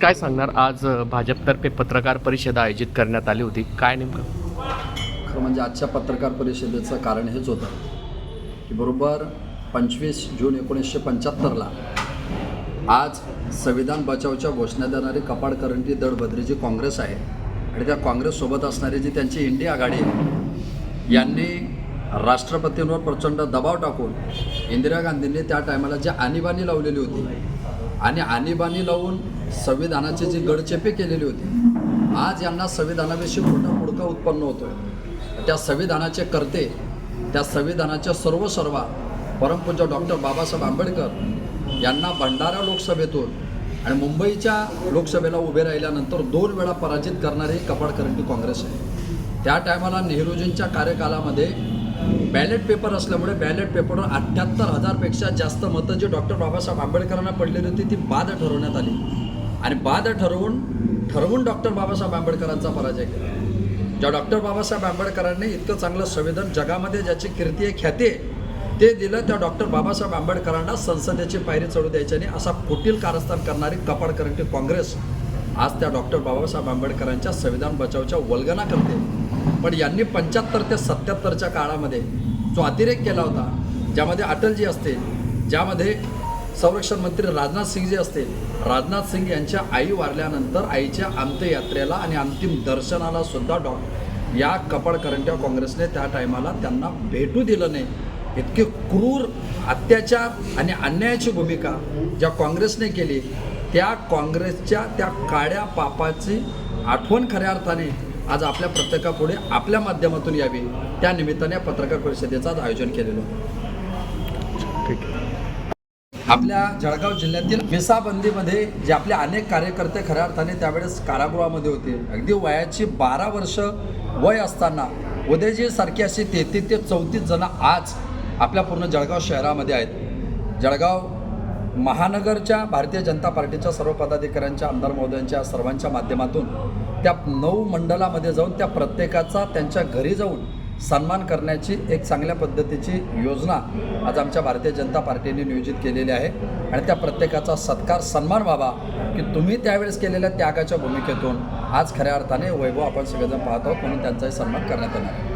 काय सांगणार? आज भाजपतर्फे पत्रकार परिषद आयोजित करण्यात आली होती. काय नेमकं? खरं म्हणजे आजच्या पत्रकार परिषदेचं कारण हेच होतं की बरोबर पंचवीस जून एकोणीसशे पंच्याहत्तरला आज संविधान बचावच्या घोषणा देणारी कपाड करंटी दडबद्री जी काँग्रेस आहे. आणि त्या काँग्रेससोबत असणारी जी त्यांची इंडिया आघाडी आहे यांनी राष्ट्रपतींवर प्रचंड दबाव टाकून इंदिरा गांधींनी त्या टायमाला जी आणीबाणी लावलेली होती आणि आणीबाणी लावून संविधानाची जी गडचेपी केलेली होती आज यांना संविधानाविषयी मोठा पुडका उत्पन्न होतो त्या संविधानाचे कर्ते त्या संविधानाच्या सर्व सर्वा परमपूज्य डॉक्टर बाबासाहेब आंबेडकर यांना भंडारा लोकसभेतून आणि मुंबईच्या लोकसभेला उभे राहिल्यानंतर दोन वेळा पराजित करणारी कपाडकरंटी काँग्रेस आहे. त्या टायमाला नेहरूजींच्या कार्यकालामध्ये बॅलेट पेपर असल्यामुळे बॅलेट पेपरवर अठ्ठ्याहत्तर हजारपेक्षा जास्त मतं जे डॉक्टर बाबासाहेब आंबेडकरांना पडलेली होती ती बाद ठरवण्यात आली. आणि बाद ठरवून ठरवून डॉक्टर बाबासाहेब आंबेडकरांचा पराजय केला. ज्या डॉक्टर बाबासाहेब आंबेडकरांनी इतकं चांगलं संविधान जगामध्ये ज्याची कीर्ती आहे ख्याती आहे ते दिलं त्या डॉक्टर बाबासाहेब आंबेडकरांना संसदेची पायरी चढू द्यायची नाही असा कुटील कारस्थान करणारी कपाड करणारी काँग्रेस आज त्या डॉक्टर बाबासाहेब आंबेडकरांच्या संविधान बचावच्या वल्गना करते. पण यांनी पंच्याहत्तर ते सत्याहत्तरच्या काळामध्ये जो अतिरेक केला होता ज्यामध्ये अटलजी असतील ज्यामध्ये संरक्षण मंत्री राजनाथ सिंग जे असतील राजनाथ सिंग यांच्या आई वारल्यानंतर आईच्या अंत्ययात्रेला आणि अंतिम दर्शनाला सुद्धा डॉ या कपाड करंट्या काँग्रेसने त्या टायमाला त्यांना भेटू दिलं नाही. इतके क्रूर अत्याचार आणि अन्यायाची भूमिका ज्या काँग्रेसने केली त्या काँग्रेसच्या त्या काळ्या पापाची आठवण खऱ्या अर्थाने आज आपल्या प्रत्येकापुढे आपल्या माध्यमातून यावी. त्या निमित्ताने या पत्रकार परिषदेचं आज आयोजन केलेलं होतं. ठीक आहे आपल्या जळगाव जिल्ह्यातील मिसाबंदीमध्ये जे आपले अनेक कार्यकर्ते खऱ्या अर्थाने त्यावेळेस कारागृहामध्ये होते. अगदी वयाची बारा वर्ष वय असताना उदयजी सारखी अशी तेहतीस ते चौतीस जण आज आपल्या पूर्ण जळगाव शहरामध्ये आहेत. जळगाव महानगरच्या भारतीय जनता पार्टीच्या सर्व पदाधिकाऱ्यांच्या आमदार महोदयांच्या सर्वांच्या माध्यमातून त्या नऊ मंडलामध्ये जाऊन त्या प्रत्येकाचा त्यांच्या घरी जाऊन सन्मान करण्याची एक चांगल्या पद्धतीची योजना आज आमच्या भारतीय जनता पार्टीने नियोजित केलेली आहे. आणि त्या प्रत्येकाचा सत्कार सन्मान व्हावा की तुम्ही त्यावेळेस केलेल्या त्यागाच्या भूमिकेतून आज खऱ्या अर्थाने वैभव आपण सगळेजण पाहत आहोत म्हणून त्यांचाही सन्मान करण्यात येणार आहे.